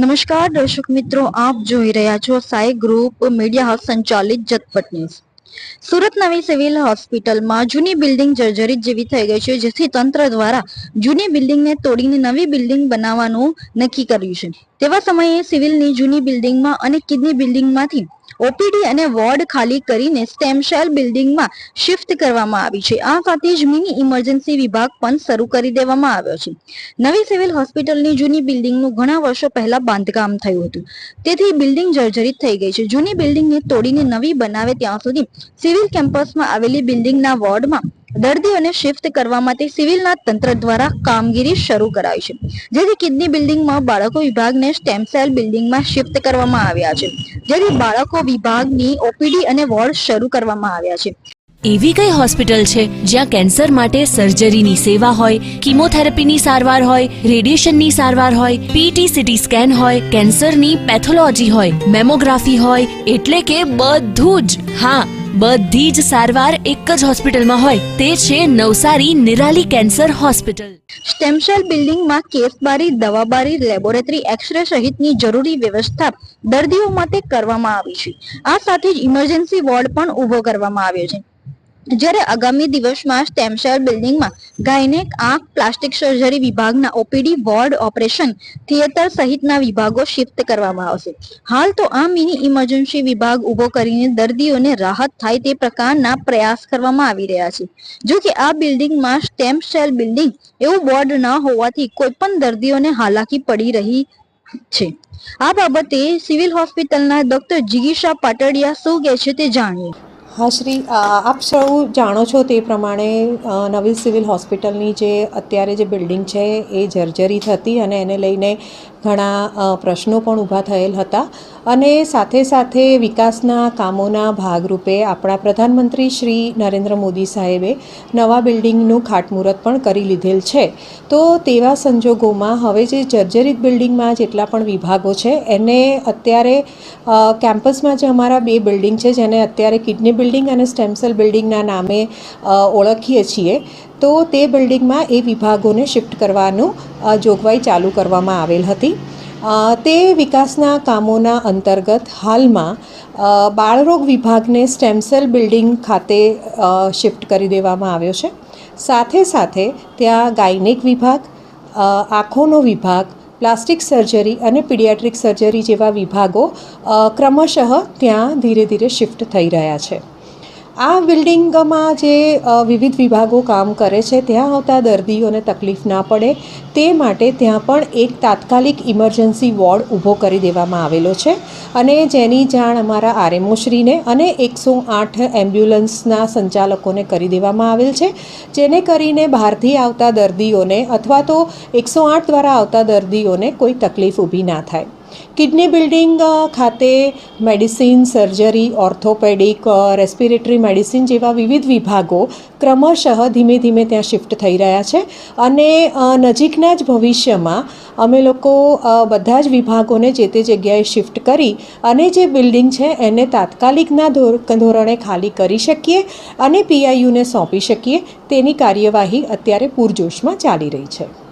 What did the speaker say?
નમસ્કાર, દર્શક મિત્રો, આપ જોઈ રહ્યા છો સાઈ ગ્રુપ મીડિયા હાઉસ સંચાલિત જતપટ ન્યૂઝ. સુરત નવી સિવિલ હોસ્પિટલમાં જૂની બિલ્ડિંગ જર્જરિત જેવી થઈ ગઈ છે, જેથી તંત્ર દ્વારા જૂની બિલ્ડિંગને તોડીને નવી બિલ્ડિંગ બનાવવાનું નક્કી કર્યું છે. તેવા સમયે સિવિલની જૂની બિલ્ડિંગમાં અને કિડની બિલ્ડિંગમાંથી ઓપીડી અને વોર્ડ ખાલી કરીને સ્ટેમ બિલ્ડિંગમાં શિફ્ટ કરવામાં આવી છે. આ સાથે જ મિની ઇમરજન્સી વિભાગ પણ શરૂ કરી દેવામાં આવ્યો છે. નવી સિવિલ હોસ્પિટલની જૂની બિલ્ડિંગનું ઘણા વર્ષો પહેલા બાંધકામ થયું હતું. તેથી બિલ્ડિંગ જર્જરિત થઈ ગઈ છે. જૂની બિલ્ડિંગને તોડીને નવી બનાવે ત્યાં સુધી સિવિલ કેમ્પસમાં આવેલી બિલ્ડિંગના વોર્ડમાં દર્દીઓને શિફ્ટ કરવા માટે સિવિલના તંત્ર દ્વારા કામગીરી શરૂ કરાઈ છે. જેથી કિડની બિલ્ડિંગમાં બાળકો વિભાગને સ્ટેમ સેલ બિલ્ડિંગમાં શિફ્ટ કરવામાં આવ્યા છે. જેથી બાળકો વિભાગની ઓપીડી અને વોર્ડ શરૂ કરવામાં આવ્યા છે. એવી કઈ હોસ્પિટલ છે જ્યાં કેન્સર માટે સર્જરીની સેવા હોય, કિમોથેરાપીની સારવાર હોય, રેડિયેશનની સારવાર હોય પીટી સીટી સ્કેન હોય, કેન્સરની પેથોલોજી હોય, મેમોગ્રાફી હોય, એટલે કે બધું જ. હા બધી જ સારવાર એક જ હોસ્પિટલમાં હોય. તે છે Navsari Nirali cancer hospital. Stem cell બિલ્ડિંગમાં કેસબારી, દવાબારી, લેબોરેટરી, એક્સરે સહિતની જરૂરી વ્યવસ્થા દર્દીઓ માટે કરવામાં આવી છે. આ સાથે જ ઇમરજન્સી વોર્ડ પણ ઊભો કરવામાં આવ્યો છે. જ્યારે આગામી દિવસમાં સ્ટેમ બિલ્ડિંગમાં ગાયનેક આંખ પ્લાસ્ટિક સર્જરી વિભાગના ઓપીડી વોર્ડ ઓપરેશન થિયેટર સહિતના વિભાગો શિફ્ટ કરવામાં આવશે. હાલ તો આ મિની ઇમરજન્સી વિભાગ ઊભો કરીને દર્દીઓને રાહત થાય તે પ્રકારના પ્રયાસ કરવામાં આવી રહ્યા છે. જો કે આ બિલ્ડિંગમાં સ્ટેમ બિલ્ડિંગ એવું બોર્ડ ન હોવાથી કોઈ પણ દર્દીઓને હાલાકી પડી રહી છે. આ બાબતે સિવિલ હોસ્પિટલના ડોક્ટર જિગીશા પાટડિયા શું કહે છે તે જાણીએ. હા, શ્રી આપ સૌ જાણો છો તે પ્રમાણે નવી સિવિલ હોસ્પિટલની જે અત્યારે જે બિલ્ડિંગ છે એ જર્જરિત હતી અને એને લઈને ઘણા પ્રશ્નો પણ ઊભા થયેલ હતા અને સાથે સાથે વિકાસના કામોના ભાગરૂપે આપણા પ્રધાનમંત્રી શ્રી નરેન્દ્ર મોદી સાહેબે નવા બિલ્ડિંગનું ખાટમુહૂર્ત પણ કરી લીધેલ છે. તો તેવા સંજોગોમાં હવે જે જર્જરિત બિલ્ડિંગમાં જેટલા પણ વિભાગો છે, એને અત્યારે કેમ્પસમાં જે અમારા બે બિલ્ડિંગ છે, જેને અત્યારે કિડની બિલ્ડિંગ અને સ્ટેમસેલ બિલ્ડિંગના નામે ઓળખીએ છીએ તો તે બિલ્ડિંગમાં એ વિભાગોને શિફ્ટ કરવાનું જોગવાઈ ચાલુ કરવામાં આવેલ હતી. તે વિકાસના કામોના અંતર્ગત હાલમાં બાળરોગ વિભાગને સ્ટેમસેલ બિલ્ડિંગ ખાતે શિફ્ટ કરી દેવામાં આવ્યો છે. સાથે સાથે ત્યાં ગાયનેક વિભાગ આંખોનો વિભાગ, પ્લાસ્ટિક સર્જરી અને પીડિયાટ્રિક સર્જરી જેવા વિભાગો ક્રમશઃ ત્યાં ધીરે ધીરે શિફ્ટ થઈ રહ્યા છે. આ બિલ્ડિંગમાં જે વિવિધ વિભાગો કામ કરે છે, ત્યાં આવતા દર્દીઓને તકલીફ ના પડે, તે માટે ત્યાં પણ એક તાત્કાલિક ઇમરજન્સી વોર્ડ ઊભો કરી દેવામાં આવેલો છે. અને જેની જાણ અમારા આરએમઓશ્રીને અને એકસો આઠ એમ્બ્યુલન્સના સંચાલકોને કરી દેવામાં આવેલ છે. જેને કરીને બહારથી આવતા દર્દીઓને અથવા તો એકસો આઠ દ્વારા આવતા દર્દીઓને કોઈ તકલીફ ઊભી ના થાય. કિડની બિલ્ડિંગ ખાતે medicine, surgery, orthopaedic respiratory medicine જેવા વિવિધ વિભાગો ક્રમશઃ ધીમે ધીમે ત્યાં શિફ્ટ થઈ રહ્યા છે. અને નજીકના જ ભવિષ્યમાં અમે લોકો બધા જ વિભાગોને જે તે જગ્યાએ શિફ્ટ કરી અને જે બિલ્ડિંગ છે એને તાત્કાલિકના ધોર- ધોરણે ખાલી કરી શકીએ અને પીઆઈયુને સોંપી શકીએ. તેની કાર્યવાહી અત્યારે પૂરજોશમાં ચાલી રહી છે.